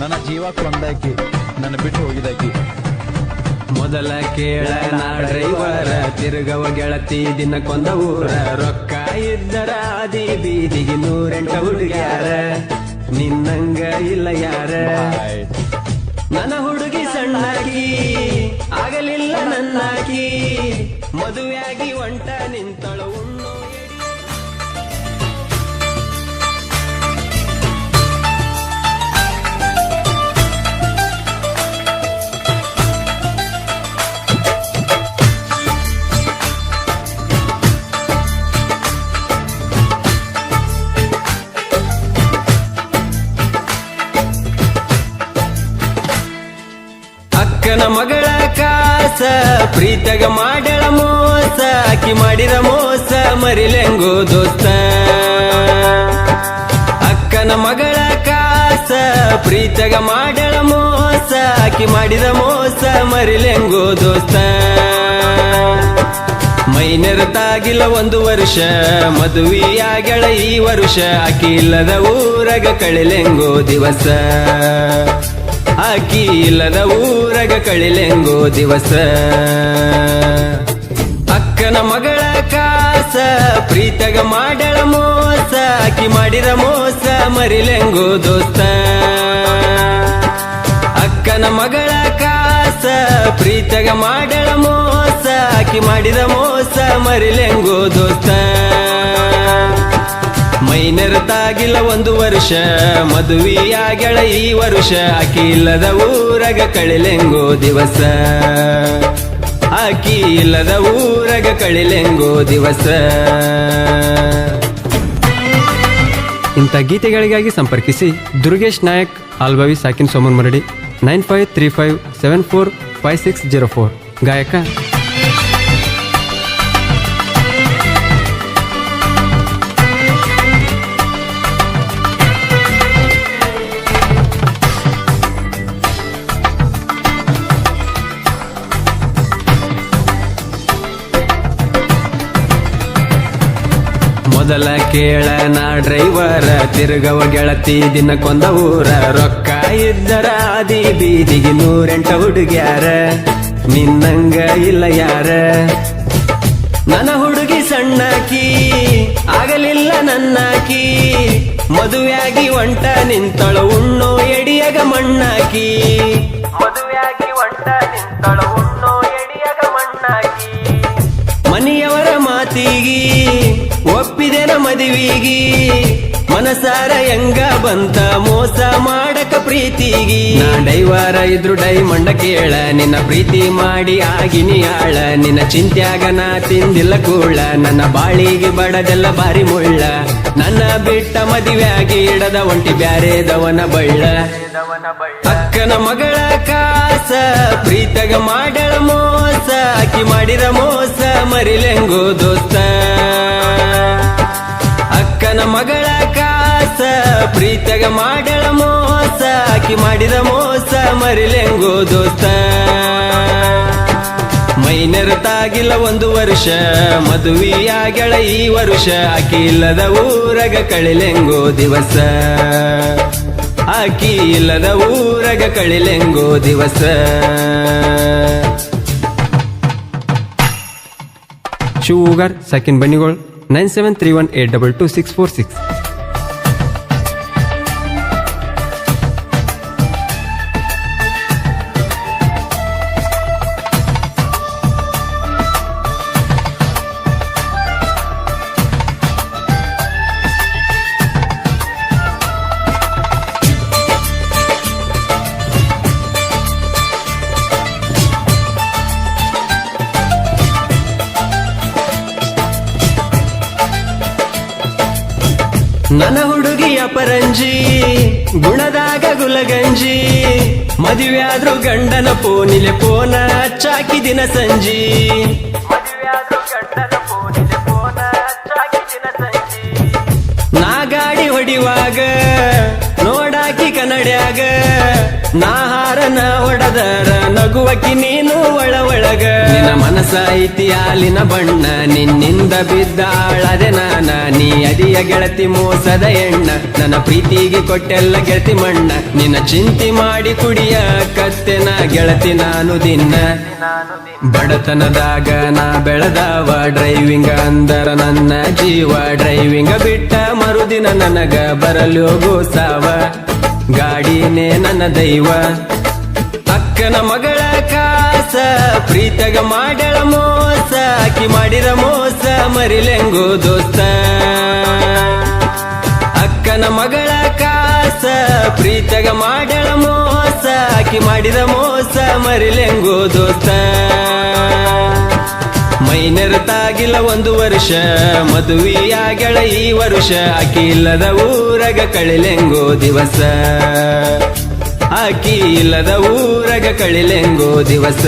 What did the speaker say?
ನನ್ನ ಜೀವ ಕೊಂದಾಕಿ, ನನ್ನ ಬಿಟ್ಟು ಹೋಗಿದಾಕಿ ಮೊದಲ ಕೇಳ ಡ್ರೈವರ ತಿರುಗವ ಗೆಳತಿ ದಿನಕ್ಕೊಂದ ಊರ. ರೊಕ್ಕ ಇದ್ದರ ಆದಿ ಬೀದಿಗೆ ನೂರೆಂಟ ಹುಡುಗ್ಯಾರ. ನಿನ್ನಂಗ ಇಲ್ಲ ಯಾರ? ನನ್ನ ಹುಡುಗಿ ಸಣ್ಣಾಗಿ ಆಗಲಿಲ್ಲ ನನ್ನಾಗಿ ಮದುವೆಯಾಗಿ ಒಂಟ ನಿಂತಳು, ಉಣ್ಣು ಮಗಳ ಕಾಸ ಪ್ರೀತಗ ಮಾಡಳ ಮೋಸ, ಅಕ್ಕಿ ಮಾಡಿದ ಮೋಸ, ಮರಿಲೆಂಗೋ ದೋಸ್ತ. ಅಕ್ಕನ ಮಗಳ ಕಾಸ ಪ್ರೀತಗ ಮಾಡಳ ಮೋಸ, ಅಕ್ಕಿ ಮಾಡಿದ ಮೋಸ, ಮರಿಲೆಂಗೋ ದೋಸ್ತ. ಮೈನೆರತಾಗಿಲ್ಲ ಒಂದು ವರ್ಷ ಮದುವೆಯಾಗಳ ಈ ವರ್ಷ, ಅಕ್ಕಿ ಇಲ್ಲದ ಊರಗ ಕಳಿಲೆಂಗೋ ದಿವಸ. ಆಕಿ ಇಲ್ಲದ ಊರಗ ಕಳಿಲೆಂಗೋ ದಿವಸ. ಅಕ್ಕನ ಮಗಳ ಕಾಸ, ಪ್ರೀತಗ ಮಾಡಳ ಮೋಸ ಆಕಿ ಮಾಡಿದ ಮೋಸ ಮರಿಲೆಂಗೋ ದೋಸ್ತ. ಅಕ್ಕನ ಮಗಳ ಕಾಸ, ಪ್ರೀತಗ ಮಾಡಳ ಮೋಸ ಆಕಿ ಮಾಡಿದ ಮೋಸ ಮರಿಲೆಂಗೋ ದೋಸ್ತ. ಮೈನೆರತಾಗಿಲ್ಲ ಒಂದು ವರ್ಷ ಮದುವೆಯಾಗಳ ಈ ವರ್ಷ ಆಕಿ ಇಲ್ಲದ ಊರಗ ಕಳಿಲೆಂಗೋ ದಿವಸ. ಆಕಿ ಇಲ್ಲದ ಊರಗ ಕಳಿಲೆಂಗೋ ದಿವಸ. ಇಂಥ ಗೀತೆಗಳಿಗಾಗಿ ಸಂಪರ್ಕಿಸಿ ದುರ್ಗೇಶ್ ನಾಯಕ್, ಆಲ್ಬವಿ ಸಾಕಿನ್ Soman Maradi, nine five three five seven four five six zero four. ಗಾಯಕ ಮೊದಲ ಕೇಳ ನಾ ಡ್ರೈವರ, ತಿರುಗವ ಗೆಳತಿ ದಿನಕ್ಕೊಂದ ಊರ. ರೊಕ್ಕ ಇದ್ದರ ಆದಿ ಬೀದಿಗೆ ನೂರೆಂಟ ಹುಡುಗ್ಯಾರ. ನಿನ್ನಂಗ ಇಲ್ಲ ಯಾರ? ನನ್ನ ಹುಡುಗಿ ಸಣ್ಣಾಕಿ, ಆಗಲಿಲ್ಲ ನನ್ನಾಕಿ. ಮದುವೆಯಾಗಿ ಒಂಟ ನಿಂತಳು ಉಣ್ಣೋ ಎಡಿಯಗ ಮಣ್ಣಾಕಿ. ಮದುವೆಯಾಗಿ ಒಂಟ ನಿಂತಳು ಉಣ್ಣೋ ಮದುವಿಗಿ ಮನಸಾರ ಹೆಂಗ ಬಂತ ಮೋಸ ಮಾಡಕ ಪ್ರೀತಿಗಿ. ಡೈವಾರ ಇದ್ರು ಡೈಮಂಡ ಕೇಳ, ನಿನ್ನ ಪ್ರೀತಿ ಮಾಡಿ ಆಗಿನಿ ಆಳ. ನಿನ್ನ ಚಿಂತ್ಯಾಗ ನಾ ತಿಂದಿಲ್ಲ ಕೂಳ, ನನ್ನ ಬಾಳಿಗೆ ಬಡದೆಲ್ಲ ಬಾರಿ ಮುಳ್ಳ. ನನ್ನ ಬಿಟ್ಟ ಮದುವೆಯಾಗಿ ಇಡದ ಒಂಟಿ ಬ್ಯಾರೆ ದವನ ಬಳ್ಳ. ಅಕ್ಕನ ಮಗಳ ಕಾಸ, ಪ್ರೀತಗ ಮಾಡಳ ಮೋಸ, ಅಕ್ಕಿ ಮಾಡಿದ ಮೋಸ, ಮರಿಲೆಂಗೋ ದೋಸ್ತ. ಪ್ರೀತಗ ಮಾಡಳ ಮೋಸ, ಆಕಿ ಮಾಡಿದ ಮೋಸ ಮರಿಲೆಂಗೋ ದೋಸ್ತ. ಮೈನೆರತಾಗಿಲ್ಲ ಒಂದು ವರ್ಷ ಮದುವೆಯಾಗಳ ಈ ವರ್ಷ, ಆಕಿ ಇಲ್ಲದ ಊರಗ ಕಳಿಲೆಂಗೋ ದಿವಸ. ಆಕಿ ಇಲ್ಲದ ಊರಗ ಕಳಿಲೆಂಗೋ ದಿವಸ. ಶೂಗರ್ second ಬನ್ನಿಗಳು nine seven three one eight double two six four six ನನ್ನ ಹುಡುಗಿಯ ಪರಂಜಿ, ಗುಣದಾಗ ಗುಲಗಂಜಿ ಮದುವೆಯಾದ್ರು ಗಂಡನ ಪೋನಿಲೆ ಪೋನ ಚಾಕಿ ದಿನ ಸಂಜಿ. ನಾ ಗಾಡಿ ಹೊಡಿವಾಗ ನಾಹಾರನ ಒಡದರ ನಗುವಕಿ ನೀನು ಒಳ ಒಳಗ. ನಿನ್ನ ಮನಸ ಐತಿ ಹಾಲಿನ ಬಣ್ಣ, ನಿನ್ನಿಂದ ಬಿದ್ದಾಳದೆ ನಾನ. ನೀ ಅದಿಯ ಗೆಳತಿ ಮೋಸದ ಎಣ್ಣ, ನನ್ನ ಪ್ರೀತಿಗೆ ಕೊಟ್ಟೆಲ್ಲ ಗೆಳತಿ ಮಣ್ಣ. ನಿನ್ನ ಚಿಂತಿ ಮಾಡಿ ಕುಡಿಯ ಕತ್ತೆನ ಗೆಳತಿ ನಾನು ದಿನ. ಬಡತನದಾಗ ನಾ ಬೆಳೆದವ ಡ್ರೈವಿಂಗ್ ಅಂದರ ನನ್ನ ಜೀವ. ಡ್ರೈವಿಂಗ್ ಬಿಟ್ಟ ಮರುದಿನ ನನಗ ಬರಲು ಗೋಸಾವ. ಗಾಡಿನೇ ನನ್ನ ದೈವ. ಅಕ್ಕನ ಮಗಳ ಕಾಸ, ಪ್ರೀತಗ ಮಾಡಳ ಮೋಸ ಆಕಿ ಮಾಡಿದ ಮೋಸ ಮರಿಲೆಂಗು ದೋಸ್ತ. ಅಕ್ಕನ ಮಗಳ ಕಾಸ, ಪ್ರೀತಗ ಮಾಡಳ ಮೋಸ ಆಕಿ ಮಾಡಿದ ಮೋಸ ಮರಿಲೆಂಗು ದೋಸ್ತ. ಮೈನೆರತಾಗಿಲ್ಲ ಒಂದು ವರ್ಷ ಮದುವೆಯಾಗಳ ಈ ವರ್ಷ ಆಕಿ ಇಲ್ಲದ ಊರಗ ಕಳಿಲೆಂಗೋ ದಿವಸ. ಆಕಿ ಇಲ್ಲದ ಊರಗ ಕಳಿಲೆಂಗೋ ದಿವಸ.